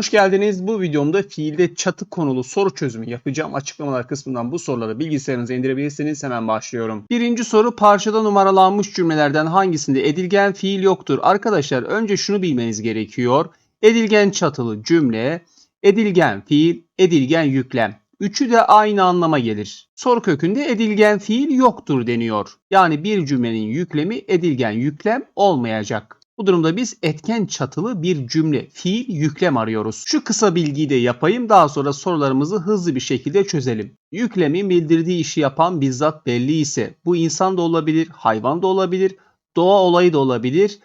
Hoş geldiniz. Bu videomda fiilde çatı konulu soru çözümü yapacağım. Açıklamalar kısmından bu soruları bilgisayarınıza indirebilirsiniz. Hemen başlıyorum. Birinci soru parçada numaralanmış cümlelerden hangisinde edilgen fiil yoktur? Arkadaşlar önce şunu bilmeniz gerekiyor. Edilgen çatılı cümle, edilgen fiil, edilgen yüklem. Üçü de aynı anlama gelir. Soru kökünde edilgen fiil yoktur deniyor. Yani bir cümlenin yüklemi edilgen yüklem olmayacak. Bu durumda biz etken çatılı bir cümle, fiil, yüklem arıyoruz. Şu kısa bilgiyi de yapayım daha sonra sorularımızı hızlı bir şekilde çözelim. Yüklemin bildirdiği işi yapan bizzat belli ise bu insan da olabilir, hayvan da olabilir, doğa olayı da olabilir.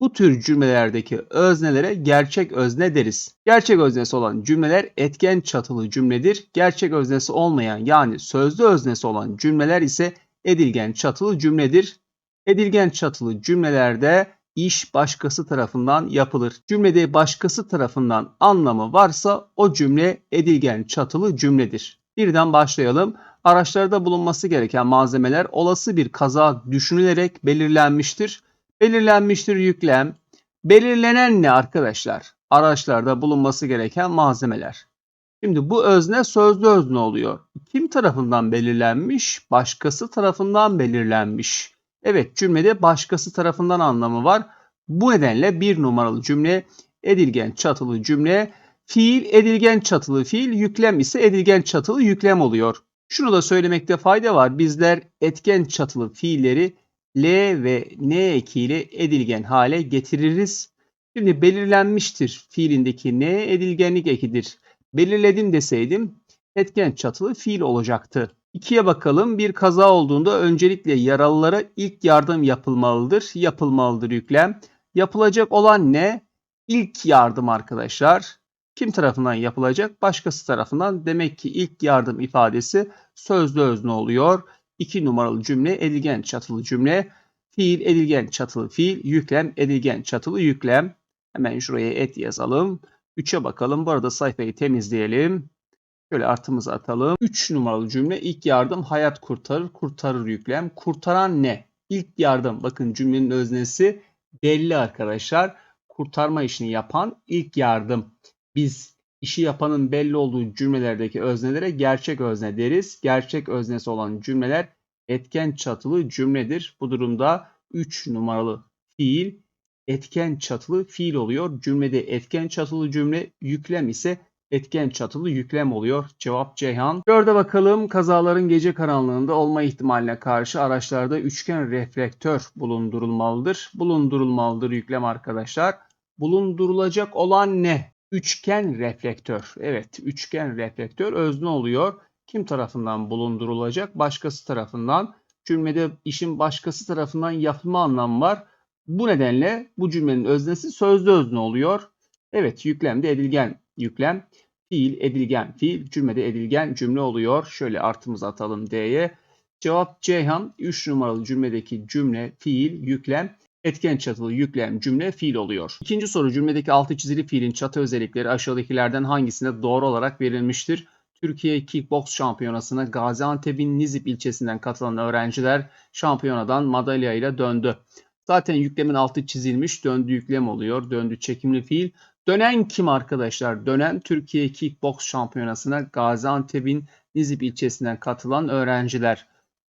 Bu tür cümlelerdeki öznelere gerçek özne deriz. Gerçek öznesi olan cümleler etken çatılı cümledir. Gerçek öznesi olmayan yani sözlü öznesi olan cümleler ise edilgen çatılı cümledir. Edilgen çatılı cümlelerde iş başkası tarafından yapılır. Cümlede başkası tarafından anlamı varsa o cümle edilgen çatılı cümledir. Birden başlayalım. Araçlarda bulunması gereken malzemeler olası bir kaza düşünülerek belirlenmiştir. Belirlenmiştir yüklem. Belirlenen ne arkadaşlar? Araçlarda bulunması gereken malzemeler. Şimdi bu özne sözlü özne oluyor. Kim tarafından belirlenmiş? Başkası tarafından belirlenmiş. Evet cümlede başkası tarafından anlamı var. Bu nedenle bir numaralı cümle edilgen çatılı cümle. Fiil edilgen çatılı fiil, yüklem ise edilgen çatılı yüklem oluyor. Şunu da söylemekte fayda var. Bizler etken çatılı fiilleri L ve N ekiyle edilgen hale getiririz. Şimdi belirlenmiştir fiilindeki N edilgenlik ekidir. Belirledim deseydim etken çatılı fiil olacaktı. İkiye bakalım. Bir kaza olduğunda öncelikle yaralılara ilk yardım yapılmalıdır. Yapılmalıdır yüklem. Yapılacak olan ne? İlk yardım arkadaşlar. Kim tarafından yapılacak? Başkası tarafından. Demek ki ilk yardım ifadesi sözlü özne oluyor. İki numaralı cümle edilgen çatılı cümle. Fiil edilgen çatılı fiil. Yüklem edilgen çatılı yüklem. Hemen şuraya et yazalım. 3'e bakalım. Bu arada sayfayı temizleyelim. Şöyle artımızı atalım. 3 numaralı cümle ilk yardım hayat kurtarır. Kurtarır yüklem. Kurtaran ne? İlk yardım. Bakın cümlenin öznesi belli arkadaşlar. Kurtarma işini yapan ilk yardım. Biz işi yapanın belli olduğu cümlelerdeki öznelere gerçek özne deriz. Gerçek öznesi olan cümleler etken çatılı cümledir. Bu durumda 3 numaralı fiil etken çatılı fiil oluyor. Cümlede etken çatılı cümle yüklem ise etken çatılı yüklem oluyor. Cevap Ceyhan. Dörde bakalım. Kazaların gece karanlığında olma ihtimaline karşı araçlarda üçgen reflektör bulundurulmalıdır. Bulundurulmalıdır yüklem arkadaşlar. Bulundurulacak olan ne? Üçgen reflektör. Evet, üçgen reflektör özne oluyor. Kim tarafından bulundurulacak? Başkası tarafından. Cümlede işin başkası tarafından yapılma anlamı var. Bu nedenle bu cümlenin öznesi sözlü özne oluyor. Evet, yüklemde edilgen yüklem. Fiil, edilgen fiil. Cümlede edilgen cümle oluyor. Şöyle artımızı atalım D'ye. Cevap Ceyhan 3 numaralı cümledeki cümle, fiil, yüklem, etken çatılı yüklem, cümle, fiil oluyor. İkinci soru cümledeki altı çizili fiilin çatı özellikleri aşağıdakilerden hangisinde doğru olarak verilmiştir? Türkiye Kickbox Şampiyonası'na Gaziantep'in Nizip ilçesinden katılan öğrenciler şampiyonadan madalya ile döndü. Zaten yüklemin altı çizilmiş, döndü yüklem oluyor, döndü çekimli fiil. Dönen kim arkadaşlar? Dönen Türkiye Kickbox Şampiyonası'na Gaziantep'in Nizip ilçesinden katılan öğrenciler.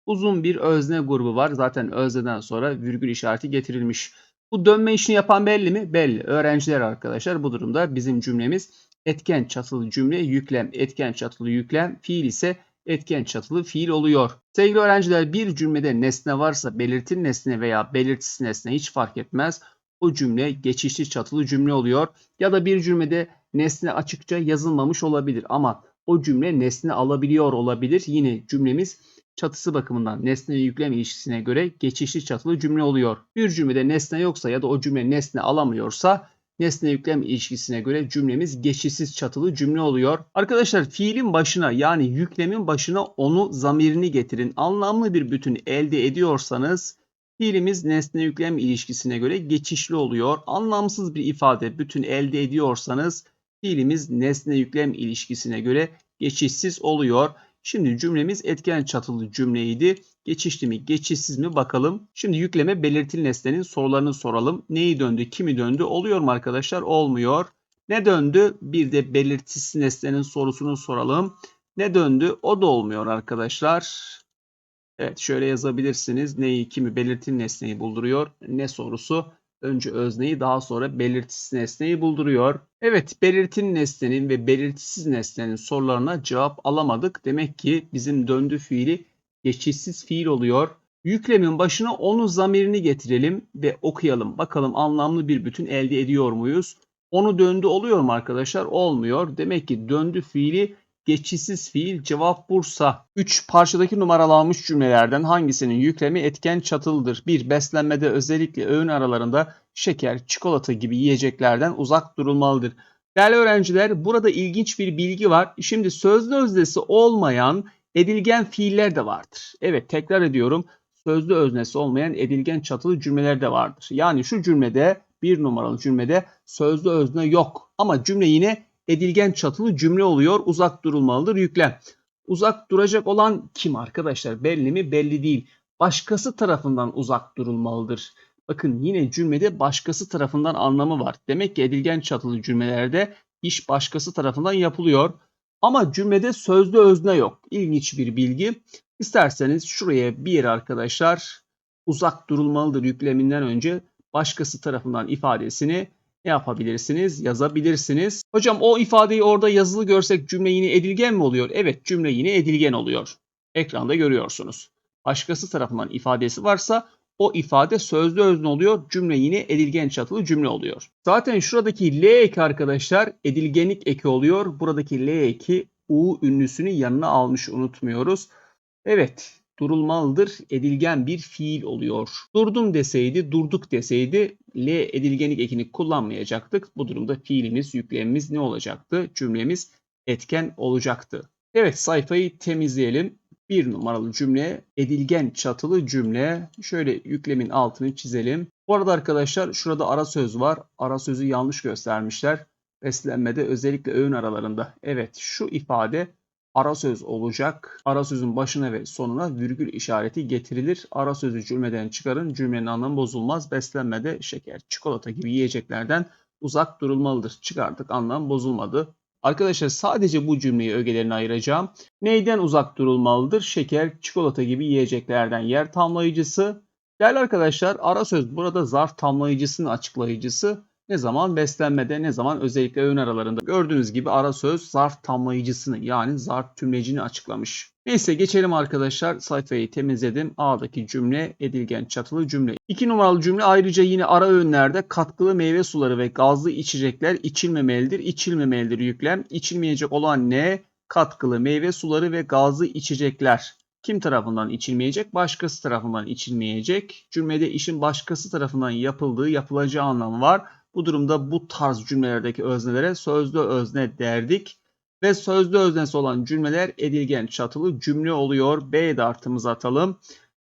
Uzun bir özne grubu var. Zaten özneden sonra virgül işareti getirilmiş. Bu dönme işini yapan belli mi? Belli. Öğrenciler arkadaşlar. Bu durumda bizim cümlemiz etken çatılı cümle yüklem, etken çatılı yüklem, fiil ise etken çatılı fiil oluyor. Sevgili öğrenciler bir cümlede nesne varsa belirtin nesne veya belirtisi nesne hiç fark etmez o cümle geçişli çatılı cümle oluyor. Ya da bir cümlede nesne açıkça yazılmamış olabilir ama o cümle nesne alabiliyor olabilir. Yine cümlemiz çatısı bakımından nesne yüklem ilişkisine göre geçişli çatılı cümle oluyor. Bir cümlede nesne yoksa ya da o cümle nesne alamıyorsa nesne yüklem ilişkisine göre cümlemiz geçişsiz çatılı cümle oluyor. Arkadaşlar fiilin başına yani yüklemin başına onu zamirini getirin. Anlamlı bir bütün elde ediyorsanız Fiilimiz nesne yüklem ilişkisine göre geçişli oluyor. Anlamsız bir ifade bütün elde ediyorsanız fiilimiz nesne yüklem ilişkisine göre geçişsiz oluyor. Şimdi cümlemiz etken çatılı cümleydi. Geçişli mi, geçişsiz mi bakalım. Şimdi yükleme belirtili nesnenin sorularını soralım. Neyi döndü, kimi döndü? Oluyor mu arkadaşlar? Olmuyor. Ne döndü? Bir de belirtisiz nesnenin sorusunu soralım. Ne döndü? O da olmuyor arkadaşlar. Evet şöyle yazabilirsiniz. Neyi kimi belirtin nesneyi bulduruyor. Ne sorusu? Önce özneyi daha sonra belirtisiz nesneyi bulduruyor. Evet belirtin nesnenin ve belirtisiz nesnenin sorularına cevap alamadık. Demek ki bizim döndü fiili geçişsiz fiil oluyor. Yüklemin başına onu zamirini getirelim ve okuyalım. Bakalım anlamlı bir bütün elde ediyor muyuz? Onu döndü oluyor mu arkadaşlar? Olmuyor. Demek ki döndü fiili geçişsiz fiil cevap Bursa. 3 parçadaki numaralanmış cümlelerden hangisinin yüklemi etken çatılıdır? 1. Beslenmede özellikle öğün aralarında şeker, çikolata gibi yiyeceklerden uzak durulmalıdır. Değerli öğrenciler burada ilginç bir bilgi var. Şimdi sözlü öznesi olmayan edilgen fiiller de vardır. Evet tekrar ediyorum. Sözlü öznesi olmayan edilgen çatılı cümleler de vardır. Yani şu cümlede bir numaralı cümlede sözlü özne yok. Ama cümle yine edilgen çatılı cümle oluyor. Uzak durulmalıdır yüklem. Uzak duracak olan kim arkadaşlar? Belli mi? Belli değil. Başkası tarafından uzak durulmalıdır. Bakın yine cümlede başkası tarafından anlamı var. Demek ki edilgen çatılı cümlelerde iş başkası tarafından yapılıyor. Ama cümlede sözlü özne yok. İlginç bir bilgi. İsterseniz şuraya bir yere arkadaşlar uzak durulmalıdır yükleminden önce başkası tarafından ifadesini ne yapabilirsiniz? Yazabilirsiniz. Hocam o ifadeyi orada yazılı görsek cümle yine edilgen mi oluyor? Evet cümle yine edilgen oluyor. Ekranda görüyorsunuz. Başkası tarafından ifadesi varsa o ifade sözlü özne oluyor. Cümle yine edilgen çatılı cümle oluyor. Zaten şuradaki L eki arkadaşlar edilgenlik eki oluyor. Buradaki L eki U ünlüsünü yanına almış unutmuyoruz. Evet durulmalıdır edilgen bir fiil oluyor. Durdum deseydi, durduk deseydi L edilgenlik ekini kullanmayacaktık. Bu durumda fiilimiz, yüklemimiz ne olacaktı? Cümlemiz etken olacaktı. Evet sayfayı temizleyelim. Bir numaralı cümle edilgen çatılı cümle. Şöyle yüklemin altını çizelim. Bu arada arkadaşlar şurada ara söz var. Ara sözü yanlış göstermişler. Beslenmede özellikle öğün aralarında. Evet şu ifade ara söz olacak. Ara sözün başına ve sonuna virgül işareti getirilir. Ara sözü cümleden çıkarın. Cümlenin anlamı bozulmaz. Beslenmede şeker, çikolata gibi yiyeceklerden uzak durulmalıdır. Çıkardık anlam bozulmadı. Arkadaşlar sadece bu cümleyi ögelerine ayıracağım. Neyden uzak durulmalıdır? Şeker, çikolata gibi yiyeceklerden yer tamlayıcısı. Değerli arkadaşlar ara söz burada zarf tamlayıcısının açıklayıcısı. Ne zaman beslenmede ne zaman özellikle öğün aralarında. Gördüğünüz gibi ara söz zarf tamlayıcısını yani zarf tümlecini açıklamış. Neyse geçelim arkadaşlar. Sayfayı temizledim. A'daki cümle edilgen çatılı cümle. İki numaralı cümle ayrıca yine ara öğünlerde katkılı meyve suları ve gazlı içecekler içilmemelidir. İçilmemelidir yüklem. İçilmeyecek olan ne? Katkılı meyve suları ve gazlı içecekler. Kim tarafından içilmeyecek? Başkası tarafından içilmeyecek. Cümlede işin başkası tarafından yapıldığı, yapılacağı anlamı var. Bu durumda bu tarz cümlelerdeki öznelere sözlü özne derdik. Ve sözlü öznesi olan cümleler edilgen çatılı cümle oluyor. B'ye de artımızı atalım.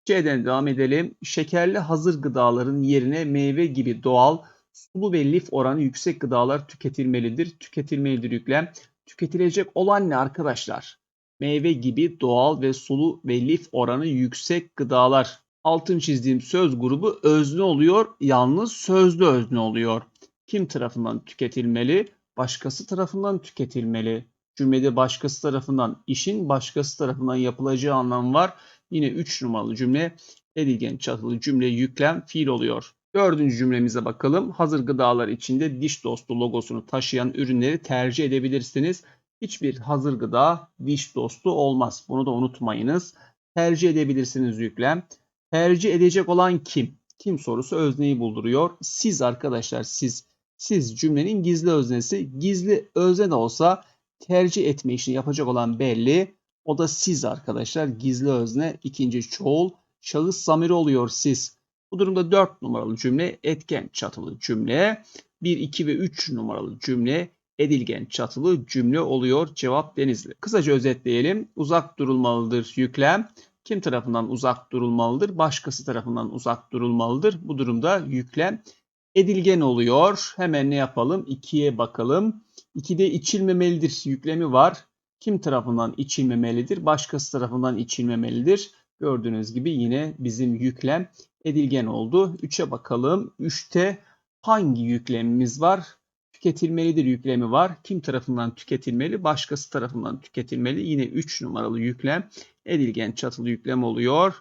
C'den devam edelim. Şekerli hazır gıdaların yerine meyve gibi doğal, sulu ve lif oranı yüksek gıdalar tüketilmelidir. Tüketilmelidir yüklem. Tüketilecek olan ne arkadaşlar? Meyve gibi doğal ve sulu ve lif oranı yüksek gıdalar. Altın çizdiğim söz grubu özne oluyor. Yalnız sözlü özne oluyor. Kim tarafından tüketilmeli? Başkası tarafından tüketilmeli. Cümlede başkası tarafından, işin başkası tarafından yapılacağı anlam var. Yine 3 numaralı cümle edilgen çatılı cümle yüklem fiil oluyor. Dördüncü cümlemize bakalım. Hazır gıdalar içinde diş dostu logosunu taşıyan ürünleri tercih edebilirsiniz. Hiçbir hazır gıda diş dostu olmaz. Bunu da unutmayınız. Tercih edebilirsiniz yüklem. Tercih edecek olan kim? Kim sorusu özneyi bulduruyor. Siz arkadaşlar siz. Siz cümlenin gizli öznesi. Gizli özne de olsa tercih etme işini yapacak olan belli. O da siz arkadaşlar. Gizli özne ikinci çoğul. Şahıs zamiri oluyor siz. Bu durumda 4 numaralı cümle etken çatılı cümle. 1, 2 ve 3 numaralı cümle edilgen çatılı cümle oluyor. Cevap Denizli. Kısaca özetleyelim. Uzak durulmalıdır yüklem. Kim tarafından uzak durulmalıdır? Başkası tarafından uzak durulmalıdır. Bu durumda yüklem edilgen oluyor. Hemen ne yapalım? 2'ye bakalım. 2'de içilmemelidir yüklemi var. Kim tarafından içilmemelidir? Başkası tarafından içilmemelidir. Gördüğünüz gibi yine bizim yüklem edilgen oldu. 3'e bakalım. 3'te hangi yüklemimiz var? tüketilmelidir yüklemi var. Kim tarafından tüketilmeli? Başkası tarafından tüketilmeli. Yine 3 numaralı yüklem edilgen çatılı yüklem oluyor.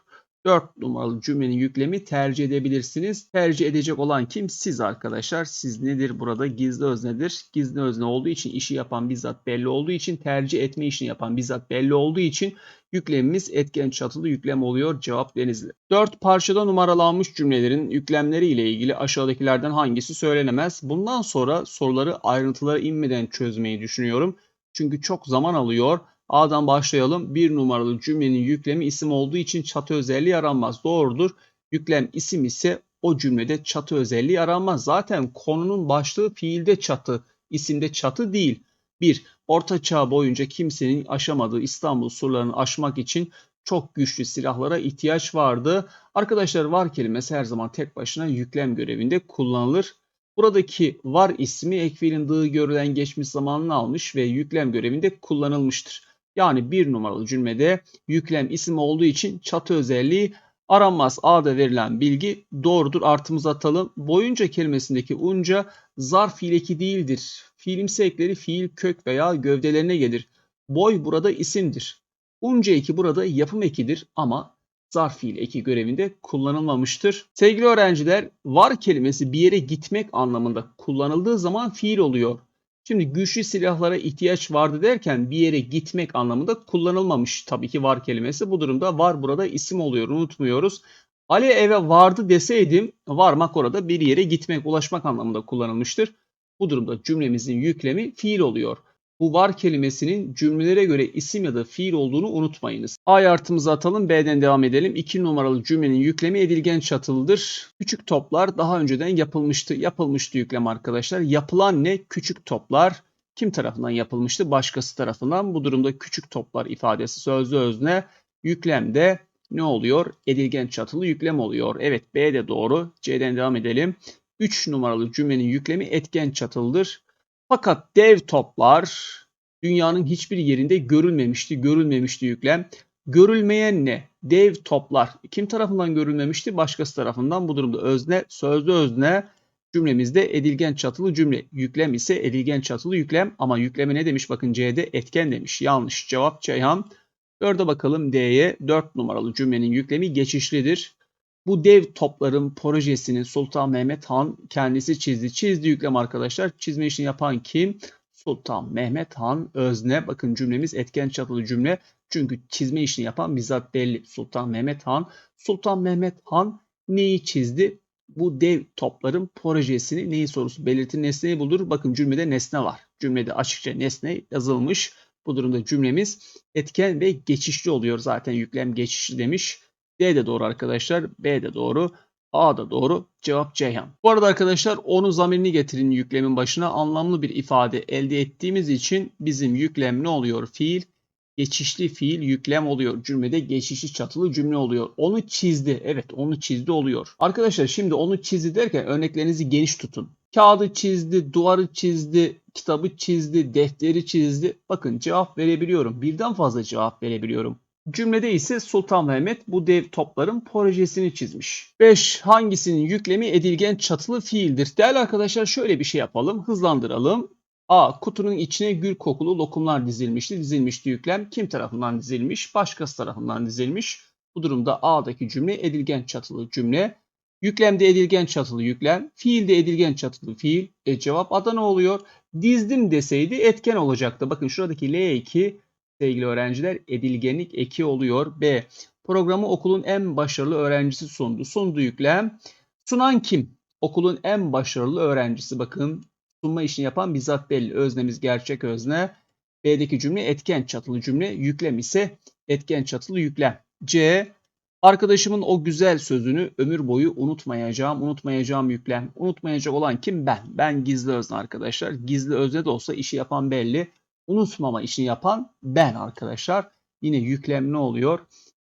4 numaralı cümlenin yüklemi tercih edebilirsiniz. Tercih edecek olan kim? Siz arkadaşlar. Siz nedir burada? Gizli öznedir. Gizli özne olduğu için işi yapan bizzat belli olduğu için tercih etme işini yapan bizzat belli olduğu için yüklemimiz etken çatılı yüklem oluyor. Cevap Denizli. 4 parçada numaralanmış cümlelerin yüklemleri ile ilgili aşağıdakilerden hangisi söylenemez? Bundan sonra soruları ayrıntılara inmeden çözmeyi düşünüyorum. Çünkü çok zaman alıyor. A'dan başlayalım. Bir numaralı cümlenin yüklemi isim olduğu için çatı özelliği aranmaz. Doğrudur. Yüklem isim ise o cümlede çatı özelliği aranmaz. Zaten konunun başlığı fiilde çatı, isimde çatı değil. 1. Orta Çağ boyunca kimsenin aşamadığı İstanbul surlarını aşmak için çok güçlü silahlara ihtiyaç vardı. Arkadaşlar var kelimesi her zaman tek başına yüklem görevinde kullanılır. Buradaki var ismi ek dığı görülen geçmiş zamanını almış ve yüklem görevinde kullanılmıştır. Yani bir numaralı cümlede yüklem isim olduğu için çatı özelliği aranmaz. A'da verilen bilgi doğrudur. Artımızı atalım. Boyunca kelimesindeki unca zarf fiil eki değildir. Fiilimsi ekleri fiil kök veya gövdelerine gelir. Boy burada isimdir. Unca eki burada yapım ekidir ama zarf fiil eki görevinde kullanılmamıştır. Sevgili öğrenciler, var kelimesi bir yere gitmek anlamında kullanıldığı zaman fiil oluyor. Şimdi güçlü silahlara ihtiyaç vardı derken bir yere gitmek anlamında kullanılmamış tabii ki var kelimesi. Bu durumda var burada isim oluyor unutmuyoruz. Ali eve vardı deseydim varmak orada bir yere gitmek, ulaşmak anlamında kullanılmıştır. Bu durumda cümlemizin yüklemi fiil oluyor. Bu var kelimesinin cümlelere göre isim ya da fiil olduğunu unutmayınız. A artımızı atalım. B'den devam edelim. 2 numaralı cümlenin yüklemi edilgen çatılıdır. Küçük toplar daha önceden yapılmıştı. Yapılmıştı yüklem arkadaşlar. Yapılan ne? Küçük toplar. Kim tarafından yapılmıştı? Başkası tarafından. Bu durumda küçük toplar ifadesi sözlü özne yüklemde ne oluyor? Edilgen çatılı yüklem oluyor. Evet B de doğru. C'den devam edelim. 3 numaralı cümlenin yüklemi etken çatılıdır. Fakat dev toplar dünyanın hiçbir yerinde görülmemişti, görülmemişti yüklem. Görülmeyen ne? Dev toplar. Kim tarafından görülmemişti? Başkası tarafından. Bu durumda özne, sözlü özne cümlemizde edilgen çatılı cümle. Yüklem ise edilgen çatılı yüklem ama yükleme ne demiş? Bakın C'de etken demiş. Yanlış. Cevap Ceyhan. Dörde bakalım D'ye. 4 numaralı cümlenin yüklemi geçişlidir. Bu dev topların projesini Sultan Mehmet Han kendisi çizdi. Çizdi yüklem arkadaşlar. Çizme işini yapan kim? Sultan Mehmet Han özne. Bakın cümlemiz etken çatılı cümle. Çünkü çizme işini yapan bizzat belli. Sultan Mehmet Han. Sultan Mehmet Han neyi çizdi? Bu dev topların projesini neyi sorusu belirtin nesneyi bulur. Bakın cümlede nesne var. Cümlede açıkça nesne yazılmış. Bu durumda cümlemiz etken ve geçişli oluyor. Zaten yüklem geçişli demiş. D de doğru arkadaşlar. B de doğru. A da doğru. Cevap Ceyhan. Bu arada arkadaşlar onu zamirini getirin yüklemin başına anlamlı bir ifade elde ettiğimiz için bizim yüklem ne oluyor? Fiil. Geçişli fiil yüklem oluyor. Cümlede geçişli çatılı cümle oluyor. Onu çizdi. Evet onu çizdi oluyor. Arkadaşlar şimdi onu çizdi derken örneklerinizi geniş tutun. Kağıdı çizdi, duvarı çizdi, kitabı çizdi, defteri çizdi. Bakın cevap verebiliyorum. Birden fazla cevap verebiliyorum. Cümlede ise Sultan Mehmet bu dev topların projesini çizmiş. 5. Hangisinin yüklemi edilgen çatılı fiildir? Değerli arkadaşlar şöyle bir şey yapalım. Hızlandıralım. A. Kutunun içine gül kokulu lokumlar dizilmişti. Dizilmişti yüklem. Kim tarafından dizilmiş? Başkası tarafından dizilmiş. Bu durumda A'daki cümle edilgen çatılı cümle. Yüklemde edilgen çatılı yüklem. Fiilde edilgen çatılı fiil. E cevap Adana oluyor. Dizdim deseydi etken olacaktı. Bakın şuradaki L2 sevgili öğrenciler edilgenlik eki oluyor. B. Programı okulun en başarılı öğrencisi sundu. Sundu yüklem. Sunan kim? Okulun en başarılı öğrencisi. Bakın sunma işini yapan bizzat belli. Öznemiz gerçek özne. B'deki cümle etken çatılı cümle. Yüklem ise etken çatılı yüklem. C. Arkadaşımın o güzel sözünü ömür boyu unutmayacağım. Unutmayacağım yüklem. Unutmayacak olan kim? Ben. Ben gizli özne arkadaşlar. Gizli özne de olsa işi yapan belli unutmama işini yapan ben arkadaşlar. Yine yüklem ne oluyor?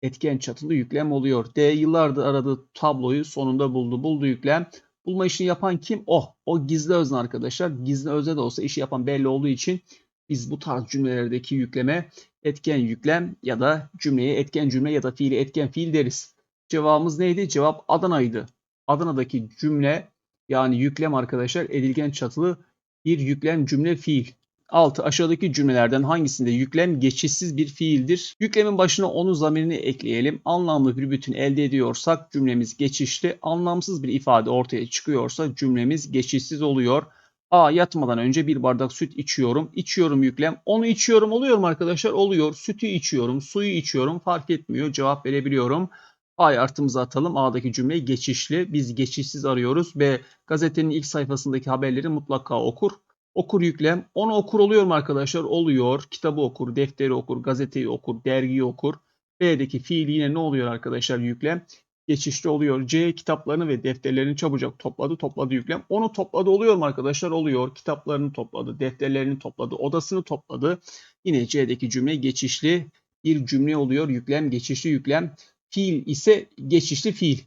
Etken çatılı yüklem oluyor. D yıllardır aradığı tabloyu sonunda buldu. Buldu yüklem. Bulma işini yapan kim? O. O gizli özne arkadaşlar. Gizli özne de olsa işi yapan belli olduğu için biz bu tarz cümlelerdeki yükleme etken yüklem ya da cümleye etken cümle ya da fiili etken fiil deriz. Cevabımız neydi? Cevap Adana'ydı. Adana'daki cümle yani yüklem arkadaşlar edilgen çatılı bir yüklem cümle fiil. 6. Aşağıdaki cümlelerden hangisinde yüklem geçişsiz bir fiildir? Yüklemin başına onun zamirini ekleyelim. Anlamlı bir bütün elde ediyorsak cümlemiz geçişli. Anlamsız bir ifade ortaya çıkıyorsa cümlemiz geçişsiz oluyor. A yatmadan önce bir bardak süt içiyorum. İçiyorum yüklem. Onu içiyorum oluyor mu arkadaşlar? Oluyor. Sütü içiyorum, suyu içiyorum. Fark etmiyor. Cevap verebiliyorum. A'yı artımıza atalım. A'daki cümle geçişli. Biz geçişsiz arıyoruz. B gazetenin ilk sayfasındaki haberleri mutlaka okur. Okur yüklem. Onu okur oluyor mu arkadaşlar? Oluyor. Kitabı okur, defteri okur, gazeteyi okur, dergiyi okur. B'deki fiil yine ne oluyor arkadaşlar yüklem? Geçişli oluyor. C kitaplarını ve defterlerini çabucak topladı. Topladı yüklem. Onu topladı oluyor mu arkadaşlar? Oluyor. Kitaplarını topladı, defterlerini topladı, odasını topladı. Yine C'deki cümle geçişli bir cümle oluyor. Yüklem geçişli yüklem. Fiil ise geçişli fiil.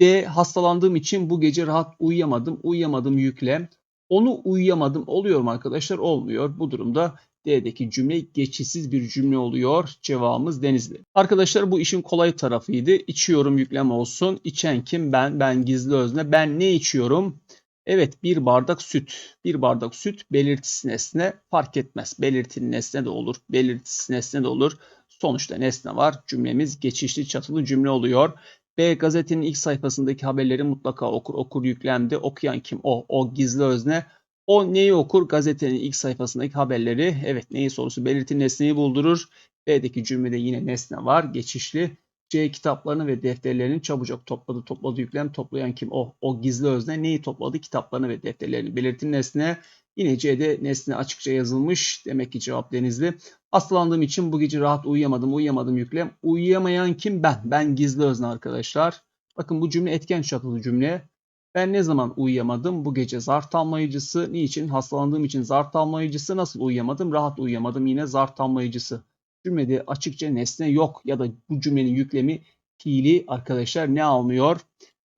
D hastalandığım için bu gece rahat uyuyamadım. Uyuyamadım yüklem. Onu uyuyamadım oluyor mu arkadaşlar? Olmuyor. Bu durumda D'deki cümle geçişsiz bir cümle oluyor. Cevabımız Denizli. Arkadaşlar bu işin kolay tarafıydı. İçiyorum yüklem olsun. İçen kim? Ben. Ben gizli özne. Ben ne içiyorum? Evet bir bardak süt. Bir bardak süt belirtisi nesne fark etmez. Belirtili nesne de olur. Belirtisi nesne de olur. Sonuçta nesne var. Cümlemiz geçişli çatılı cümle oluyor. B gazetenin ilk sayfasındaki haberleri mutlaka okur. Okur yüklemde. Okuyan kim? O. O gizli özne. O neyi okur? Gazetenin ilk sayfasındaki haberleri. Evet neyi sorusu belirtin nesneyi buldurur. B'deki cümlede yine nesne var. Geçişli. C kitaplarını ve defterlerini çabucak topladı. Topladı yüklem toplayan kim? O. O gizli özne neyi topladı? Kitaplarını ve defterlerini. Belirtin nesne. Yine C'de nesne açıkça yazılmış. Demek ki cevap Denizli. Hastalandığım için bu gece rahat uyuyamadım. Uyuyamadım yüklem. Uyuyamayan kim? Ben. Ben gizli özne arkadaşlar. Bakın bu cümle etken çatılı cümle. Ben ne zaman uyuyamadım? Bu gece zar tamlayıcısı. Niçin? Hastalandığım için zar tamlayıcısı. Nasıl uyuyamadım? Rahat uyuyamadım. Yine zar tamlayıcısı. Cümlede açıkça nesne yok ya da bu cümlenin yüklemi fiili arkadaşlar ne almıyor?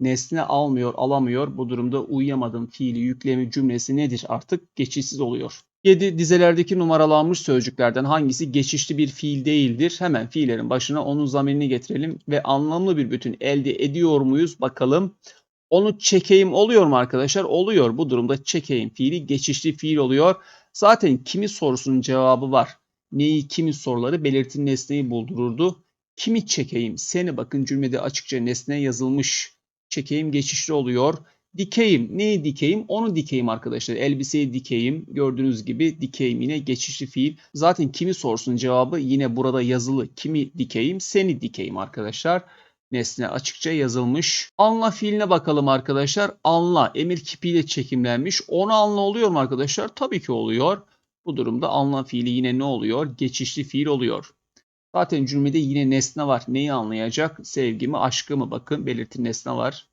Nesne almıyor, alamıyor. Bu durumda uyuyamadım fiili yüklemi cümlesi nedir? Artık geçişsiz oluyor. 7. Dizelerdeki numaralanmış sözcüklerden hangisi geçişli bir fiil değildir? Hemen fiillerin başına onun zamirini getirelim ve anlamlı bir bütün elde ediyor muyuz? Bakalım. Onu çekeyim oluyor mu arkadaşlar? Oluyor. Bu durumda çekeyim fiili geçişli fiil oluyor. Zaten kimi sorusunun cevabı var. Neyi kimi soruları belirtin nesneyi buldururdu. Kimi çekeyim? Seni bakın cümlede açıkça nesne yazılmış. Çekeyim geçişli oluyor. Dikeyim. Neyi dikeyim? Onu dikeyim arkadaşlar. Elbiseyi dikeyim. Gördüğünüz gibi dikeyim yine geçişli fiil. Zaten kimi sorusunun cevabı yine burada yazılı. Kimi dikeyim? Seni dikeyim arkadaşlar nesne açıkça yazılmış. Anla fiiline bakalım arkadaşlar. Anla emir kipiyle çekimlenmiş. Onu anla oluyor mu arkadaşlar? Tabii ki oluyor. Bu durumda anla fiili yine ne oluyor? Geçişli fiil oluyor. Zaten cümlede yine nesne var. Neyi anlayacak? Sevgimi, aşkımı bakın belirtin nesne var.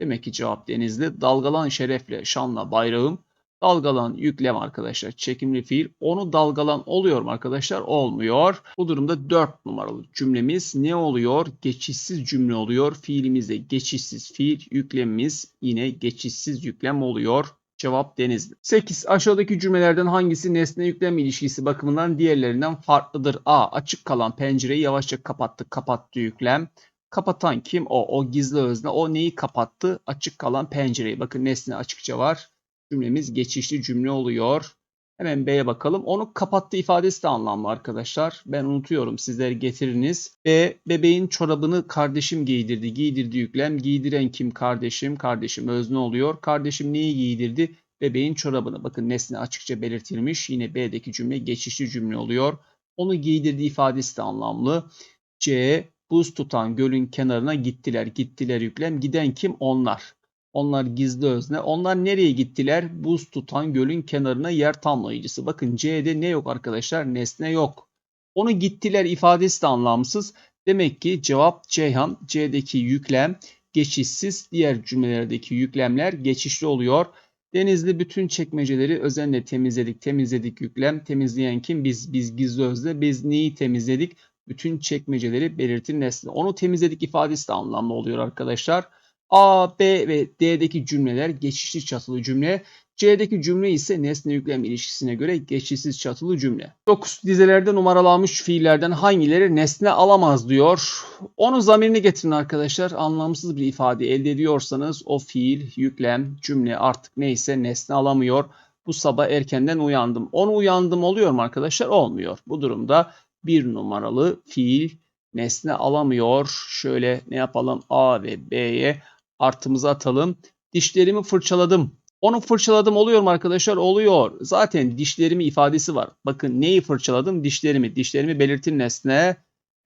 Demek ki cevap denizli. Dalgalan şerefle, şanla bayrağım. Dalgalan yüklem arkadaşlar çekimli fiil. Onu dalgalan oluyor mu arkadaşlar? Olmuyor. Bu durumda 4 numaralı cümlemiz ne oluyor? Geçişsiz cümle oluyor. Fiilimizde geçişsiz fiil. Yüklemimiz yine geçişsiz yüklem oluyor. Cevap Denizli. 8. Aşağıdaki cümlelerden hangisi nesne yüklem ilişkisi bakımından diğerlerinden farklıdır? A. Açık kalan pencereyi yavaşça kapattı. Kapattı yüklem. Kapatan kim? O. O gizli özne. O neyi kapattı? Açık kalan pencereyi. Bakın nesne açıkça var cümlemiz geçişli cümle oluyor. Hemen B'ye bakalım. Onu kapattı ifadesi de anlamlı arkadaşlar. Ben unutuyorum. Sizler getiriniz. B. Bebeğin çorabını kardeşim giydirdi. Giydirdi yüklem. Giydiren kim? Kardeşim. Kardeşim özne oluyor. Kardeşim neyi giydirdi? Bebeğin çorabını. Bakın nesne açıkça belirtilmiş. Yine B'deki cümle geçişli cümle oluyor. Onu giydirdi ifadesi de anlamlı. C. Buz tutan gölün kenarına gittiler. Gittiler yüklem. Giden kim? Onlar. Onlar gizli özne. Onlar nereye gittiler? Buz tutan gölün kenarına yer tamlayıcısı. Bakın C'de ne yok arkadaşlar? Nesne yok. Onu gittiler ifadesi de anlamsız. Demek ki cevap Ceyhan. C'deki yüklem geçişsiz. Diğer cümlelerdeki yüklemler geçişli oluyor. Denizli bütün çekmeceleri özenle temizledik. Temizledik yüklem. Temizleyen kim? Biz. Biz gizli özne. Biz neyi temizledik? Bütün çekmeceleri belirtin nesne. Onu temizledik ifadesi de anlamlı oluyor arkadaşlar. A, B ve D'deki cümleler geçişli çatılı cümle. C'deki cümle ise nesne yüklem ilişkisine göre geçişsiz çatılı cümle. 9. Dizelerde numaralanmış fiillerden hangileri nesne alamaz diyor. Onun zamirini getirin arkadaşlar. Anlamsız bir ifade elde ediyorsanız o fiil, yüklem, cümle artık neyse nesne alamıyor. Bu sabah erkenden uyandım. Onu uyandım oluyor mu arkadaşlar? Olmuyor. Bu durumda bir numaralı fiil nesne alamıyor. Şöyle ne yapalım? A ve B'ye artımızı atalım. Dişlerimi fırçaladım. Onu fırçaladım oluyor mu arkadaşlar? Oluyor. Zaten dişlerimi ifadesi var. Bakın neyi fırçaladım? Dişlerimi. Dişlerimi belirtin nesne.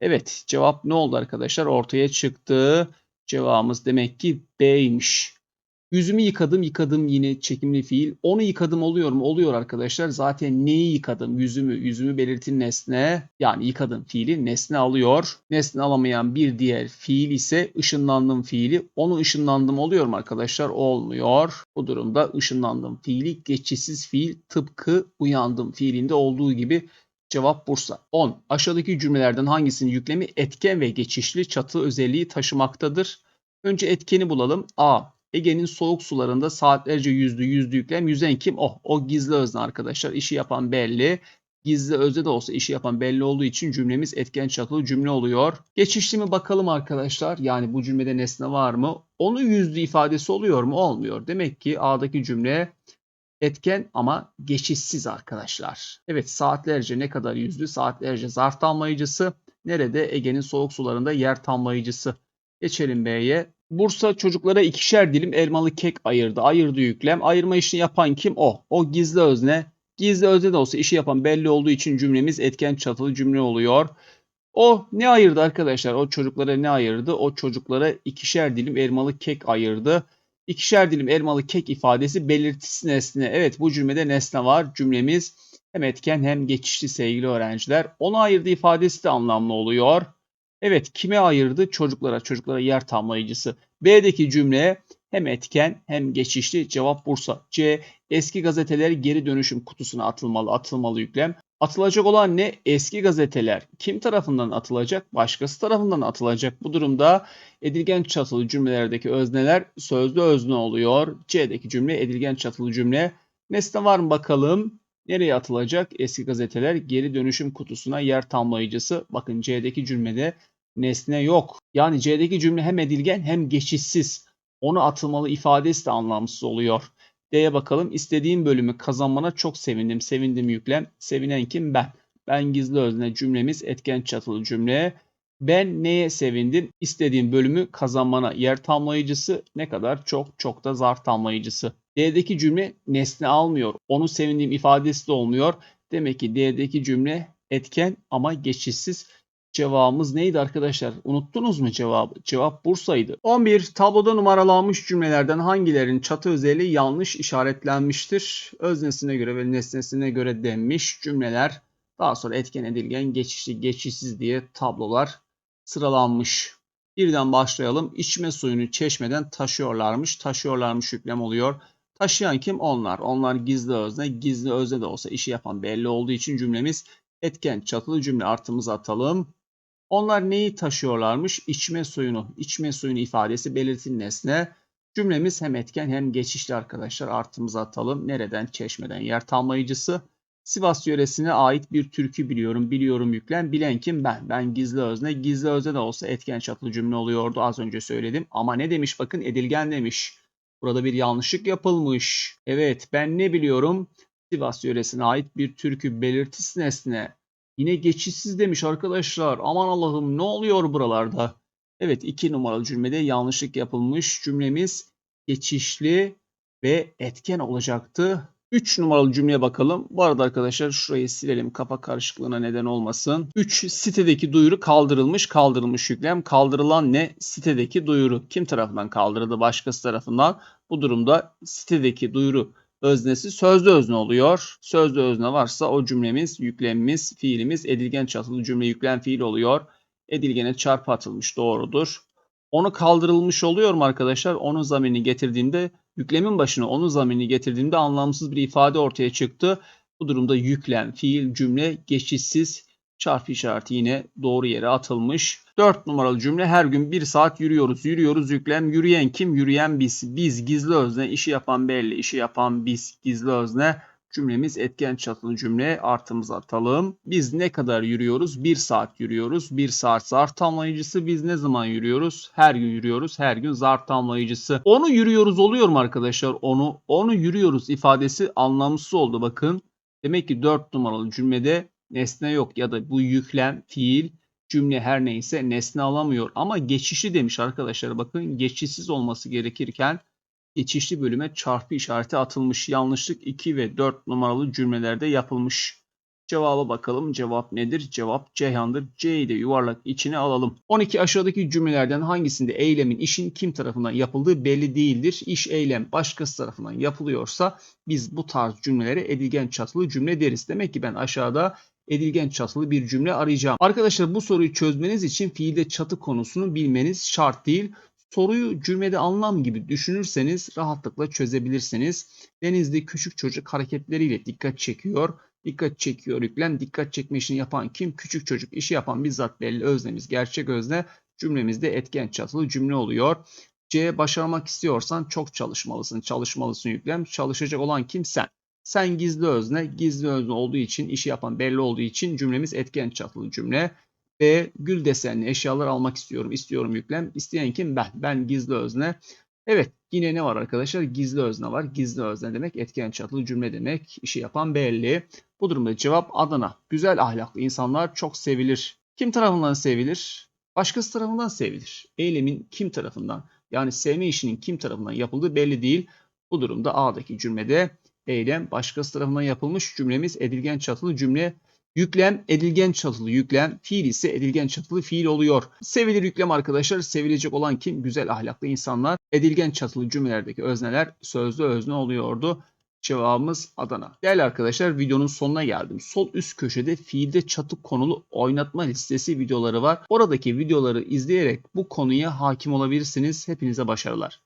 Evet cevap ne oldu arkadaşlar? Ortaya çıktı. Cevabımız demek ki B'ymiş. Yüzümü yıkadım, yıkadım yine çekimli fiil. Onu yıkadım oluyor mu? Oluyor arkadaşlar. Zaten neyi yıkadım? Yüzümü, yüzümü belirtin nesne. Yani yıkadım fiili nesne alıyor. Nesne alamayan bir diğer fiil ise ışınlandım fiili. Onu ışınlandım oluyor mu arkadaşlar? Olmuyor. Bu durumda ışınlandım fiili geçişsiz fiil tıpkı uyandım fiilinde olduğu gibi Cevap Bursa. 10. Aşağıdaki cümlelerden hangisinin yüklemi etken ve geçişli çatı özelliği taşımaktadır? Önce etkeni bulalım. A. Ege'nin soğuk sularında saatlerce yüzdü yüzdü yüklem. Yüzen kim? Oh, o gizli özne arkadaşlar. İşi yapan belli. Gizli özne de olsa işi yapan belli olduğu için cümlemiz etken çatılı cümle oluyor. Geçişli mi bakalım arkadaşlar. Yani bu cümlede nesne var mı? Onu yüzdü ifadesi oluyor mu? Olmuyor. Demek ki A'daki cümle etken ama geçişsiz arkadaşlar. Evet saatlerce ne kadar yüzdü? Saatlerce zarf tamlayıcısı. Nerede? Ege'nin soğuk sularında yer tamlayıcısı. Geçelim B'ye. Bursa çocuklara ikişer dilim elmalı kek ayırdı. Ayırdı yüklem. Ayırma işini yapan kim? O. O gizli özne. Gizli özne de olsa işi yapan belli olduğu için cümlemiz etken çatılı cümle oluyor. O ne ayırdı arkadaşlar? O çocuklara ne ayırdı? O çocuklara ikişer dilim elmalı kek ayırdı. İkişer dilim elmalı kek ifadesi belirtisi nesne. Evet bu cümlede nesne var. Cümlemiz hem etken hem geçişli sevgili öğrenciler. Onu ayırdı ifadesi de anlamlı oluyor. Evet kime ayırdı? Çocuklara. Çocuklara yer tamlayıcısı. B'deki cümle hem etken hem geçişli. Cevap Bursa. C. Eski gazeteler geri dönüşüm kutusuna atılmalı. Atılmalı yüklem. Atılacak olan ne? Eski gazeteler. Kim tarafından atılacak? Başkası tarafından atılacak. Bu durumda edilgen çatılı cümlelerdeki özneler sözlü özne oluyor. C'deki cümle edilgen çatılı cümle. Nesne var mı bakalım? Nereye atılacak? Eski gazeteler geri dönüşüm kutusuna yer tamlayıcısı. Bakın C'deki cümlede nesne yok. Yani C'deki cümle hem edilgen hem geçişsiz. Onu atılmalı ifadesi de anlamsız oluyor. D'ye bakalım. İstediğim bölümü kazanmana çok sevindim. Sevindim yüklem. Sevinen kim? Ben. Ben gizli özne cümlemiz etken çatılı cümle. Ben neye sevindim? İstediğim bölümü kazanmana yer tamlayıcısı ne kadar çok çok da zarf tamlayıcısı. D'deki cümle nesne almıyor. Onu sevindiğim ifadesi de olmuyor. Demek ki D'deki cümle etken ama geçişsiz. Cevabımız neydi arkadaşlar? Unuttunuz mu cevabı? Cevap Bursa'ydı. 11. Tabloda numaralanmış cümlelerden hangilerinin çatı özelliği yanlış işaretlenmiştir? Öznesine göre ve nesnesine göre denmiş cümleler. Daha sonra etken edilgen, geçişli, geçişsiz diye tablolar sıralanmış. Birden başlayalım. İçme suyunu çeşmeden taşıyorlarmış. Taşıyorlarmış yüklem oluyor. Taşıyan kim? Onlar. Onlar gizli özne. Gizli özne de olsa işi yapan belli olduğu için cümlemiz etken çatılı cümle artımızı atalım. Onlar neyi taşıyorlarmış? İçme suyunu. İçme suyunu ifadesi belirtin nesne. Cümlemiz hem etken hem geçişli arkadaşlar. Artımızı atalım. Nereden? Çeşmeden. Yer tamlayıcısı. Sivas yöresine ait bir türkü biliyorum. Biliyorum yüklem. Bilen kim? Ben. Ben gizli özne. Gizli özne de olsa etken çatılı cümle oluyordu. Az önce söyledim. Ama ne demiş? Bakın edilgen demiş. Burada bir yanlışlık yapılmış. Evet ben ne biliyorum? Sivas yöresine ait bir türkü belirtisi nesne. Yine geçişsiz demiş arkadaşlar. Aman Allah'ım ne oluyor buralarda? Evet iki numaralı cümlede yanlışlık yapılmış. Cümlemiz geçişli ve etken olacaktı. 3 numaralı cümleye bakalım. Bu arada arkadaşlar şurayı silelim kafa karışıklığına neden olmasın. 3 sitedeki duyuru kaldırılmış. Kaldırılmış yüklem. Kaldırılan ne? Sitedeki duyuru. Kim tarafından kaldırıldı? Başkası tarafından. Bu durumda sitedeki duyuru öznesi sözlü özne oluyor. Sözlü özne varsa o cümlemiz, yüklemimiz, fiilimiz edilgen çatılı cümle yüklem fiil oluyor. Edilgene çarpı atılmış doğrudur. Onu kaldırılmış oluyor mu arkadaşlar? Onun zamirini getirdiğimde yüklemin başına onun zamirini getirdiğimde anlamsız bir ifade ortaya çıktı. Bu durumda yüklem, fiil, cümle geçişsiz çarpı işareti yine doğru yere atılmış. 4 numaralı cümle her gün 1 saat yürüyoruz. Yürüyoruz yüklem. Yürüyen kim? Yürüyen biz. Biz gizli özne. işi yapan belli. işi yapan biz gizli özne. Cümlemiz etken çatılı cümle artımızı atalım. Biz ne kadar yürüyoruz? 1 saat yürüyoruz. 1 saat zarf tamlayıcısı. Biz ne zaman yürüyoruz? Her gün yürüyoruz. Her gün zarf tamlayıcısı. Onu yürüyoruz oluyor mu arkadaşlar? Onu onu yürüyoruz ifadesi anlamsız oldu bakın. Demek ki 4 numaralı cümlede nesne yok ya da bu yüklem, fiil, cümle her neyse nesne alamıyor. Ama geçişli demiş arkadaşlar bakın geçişsiz olması gerekirken geçişli bölüme çarpı işareti atılmış. Yanlışlık 2 ve 4 numaralı cümlelerde yapılmış. Cevaba bakalım. Cevap nedir? Cevap Ceyhan'dır. C'yi de yuvarlak içine alalım. 12 aşağıdaki cümlelerden hangisinde eylemin işin kim tarafından yapıldığı belli değildir. İş eylem başkası tarafından yapılıyorsa biz bu tarz cümlelere edilgen çatılı cümle deriz. Demek ki ben aşağıda edilgen çatılı bir cümle arayacağım. Arkadaşlar bu soruyu çözmeniz için fiilde çatı konusunu bilmeniz şart değil. Soruyu cümlede anlam gibi düşünürseniz rahatlıkla çözebilirsiniz. Denizli küçük çocuk hareketleriyle dikkat çekiyor. Dikkat çekiyor yüklem. Dikkat çekme işini yapan kim? Küçük çocuk. İşi yapan bizzat belli öznemiz. Gerçek özne cümlemizde etken çatılı cümle oluyor. C. Başarmak istiyorsan çok çalışmalısın. Çalışmalısın yüklem. Çalışacak olan kim? Sen. Sen gizli özne. Gizli özne olduğu için, işi yapan belli olduğu için cümlemiz etken çatılı cümle. B. Gül desenli eşyalar almak istiyorum. İstiyorum yüklem. İsteyen kim? Ben. Ben gizli özne. Evet yine ne var arkadaşlar? Gizli özne var. Gizli özne demek etken çatılı cümle demek. İşi yapan belli. Bu durumda cevap Adana. Güzel ahlaklı insanlar çok sevilir. Kim tarafından sevilir? Başkası tarafından sevilir. Eylemin kim tarafından yani sevme işinin kim tarafından yapıldığı belli değil. Bu durumda A'daki cümlede eylem başkası tarafından yapılmış cümlemiz edilgen çatılı cümle. Yüklem edilgen çatılı yüklem, fiil ise edilgen çatılı fiil oluyor. Sevilir yüklem arkadaşlar, sevilecek olan kim? Güzel ahlaklı insanlar. Edilgen çatılı cümlelerdeki özneler sözlü özne oluyordu. Cevabımız Adana. Değerli arkadaşlar videonun sonuna geldim. Sol üst köşede fiilde çatı konulu oynatma listesi videoları var. Oradaki videoları izleyerek bu konuya hakim olabilirsiniz. Hepinize başarılar.